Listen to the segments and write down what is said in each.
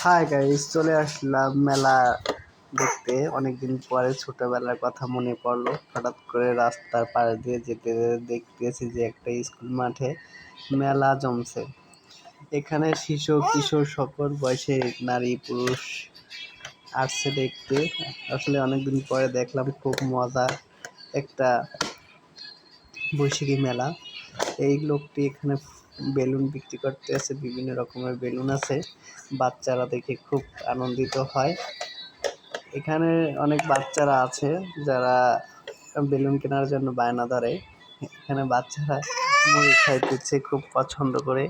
Hi guys চলে আসলাম মেলা দেখতে। অনেকদিন পরে ছোটবেলার কথা মনে পড়ল। হঠাৎ করে রাস্তার পাশ দিয়ে যেতে দেখতেছি যে একটা স্কুল মাঠে মেলা জমছে। এখানে শিশু, কিশোর সকল বয়সে নারী, পুরুষ আসছে দেখতে। আসলে অনেকদিন পরে দেখলাম, খুব মজা একটা বৈশাখী মেলা। এই লোকটি এখানে বেলুন বিক্রি করতে আছে বিভিন্ন রকমের বেলুন আছে বাচ্চারা দেখে খুব আনন্দিত হয়। এখানে অনেক বাচ্চারা আছে যারা বেলুন কেনার জন্য বায়না ধরে। এখানে বাচ্চারা মুড়ি খাইতেছে, খুব পছন্দ করে।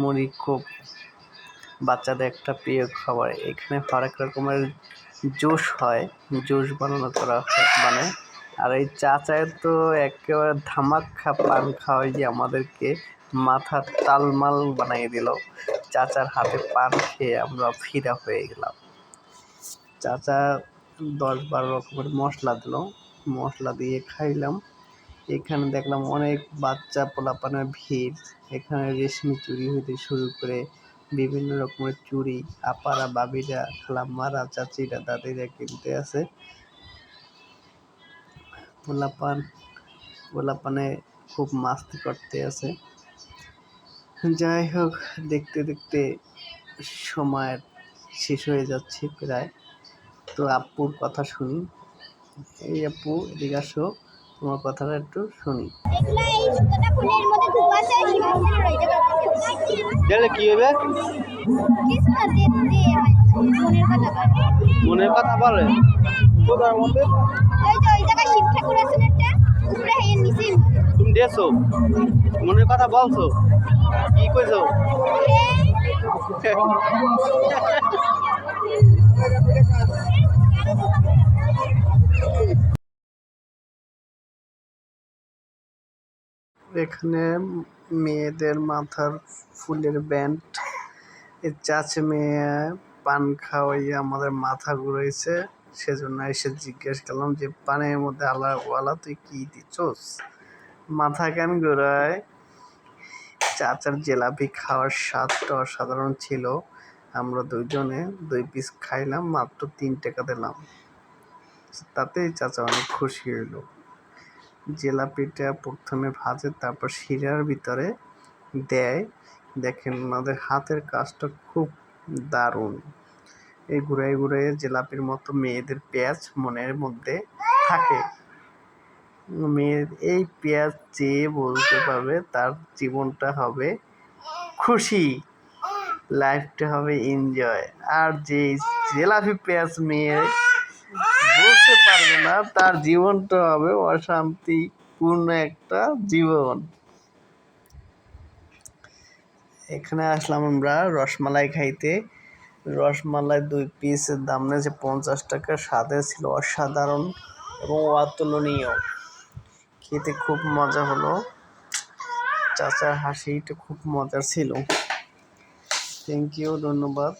মুড়ি খুব বাচ্চাদের একটা প্রিয় খাবার। এখানে হরেক রকমের জুস হয়, জুস বানানো করা হয় মানে আর এই চাচায়ের তো একেবারে ধামাক্কা পান খাওয়াই যে আমাদেরকে মাথার তালমাল বানিয়ে দিল। চাচার হাতে পান খেয়ে আমরা ফিদা হয়ে গেলাম। চাচা দশ বারো রকমের মশলা দিল। মশলা দিয়ে খাইলাম। এখানে দেখলাম অনেক বাচ্চা পোলাপানের ভিড়। এখানে রেশমি চুরি হইতে শুরু করে বিভিন্ন রকমের চুড়ি আপারা বাবিরা খালাম্মারা চাচিরা, দাদিরা কিনতে আছে পোলাপান পোলাপানে খুব মাস্তি করতে আছে। যাই হোক দেখতে দেখতে সময় শেষ হয়ে যাচ্ছে প্রায়। তো আপুর কথা শুনি। এই আপু এদিকে আসো। তোমার কথাটা একটু শুনি। কি হবে? মনের কথা বলে? মনের কথা বলে কোথার মধ্যে ওই যে ওই জায়গায় শিব ঠাকুর আছেন একটা? উপরে হেয়ে নিচে তুমি দেখছ মনের কথা বলছো? কি কইছো? এখানে মেয়েদের মাথার ফুলের ব্যান্ড। এর চাচে মেয়ে পান খাওয়াইয়ে আমাদের মাথা ঘুরাইছে। সেজন্য এসে জিজ্ঞেস করলাম যে, পানের মধ্যে আলা, ওয়ালা তুই কি দিচ্ছস? মাথা কেন ঘুরায়। চাচার জিলাপি খাওয়ার স্বাদটা অসাধারণ ছিল। আমরা দুইজনে দুই পিস খাইলাম, মাত্র তিন টাকা দিলাম। তাতেই চাচা অনেক খুশি হইল। জিলাপিটা প্রথমে ভাজে, তারপর শিরার ভিতরে দেয়। দেখেন ওনাদের হাতের কাজটা খুব দারুণ। এই ঘুরাই ঘুরাই জিলাপির মতো মেয়েদের পেঁয়াজ মনের মধ্যে থাকে। মেয়ের এই পেঁয়াজ চেয়ে বলতে পারবে তার জীবনটা হবে খুশি, লাইফটা হবে এনজয়। আর যে জেলাপি পেঁয়াজ মেয়ে বুঝতে পারবে না, তার জীবনটা হবে অশান্তিপূর্ণ একটা জীবন। এখানে আসলাম আমরা রসমালাই খাইতে। রসমালাই দুই পিসের দাম নিয়েছে পঞ্চাশ টাকা, স্বাদে ছিল অসাধারণ এবং অতুলনীয়। খেতে খুব মজা হলো। চাচার হাসিটা খুব মজার ছিল। থ্যাংক ইউ ধন্যবাদ।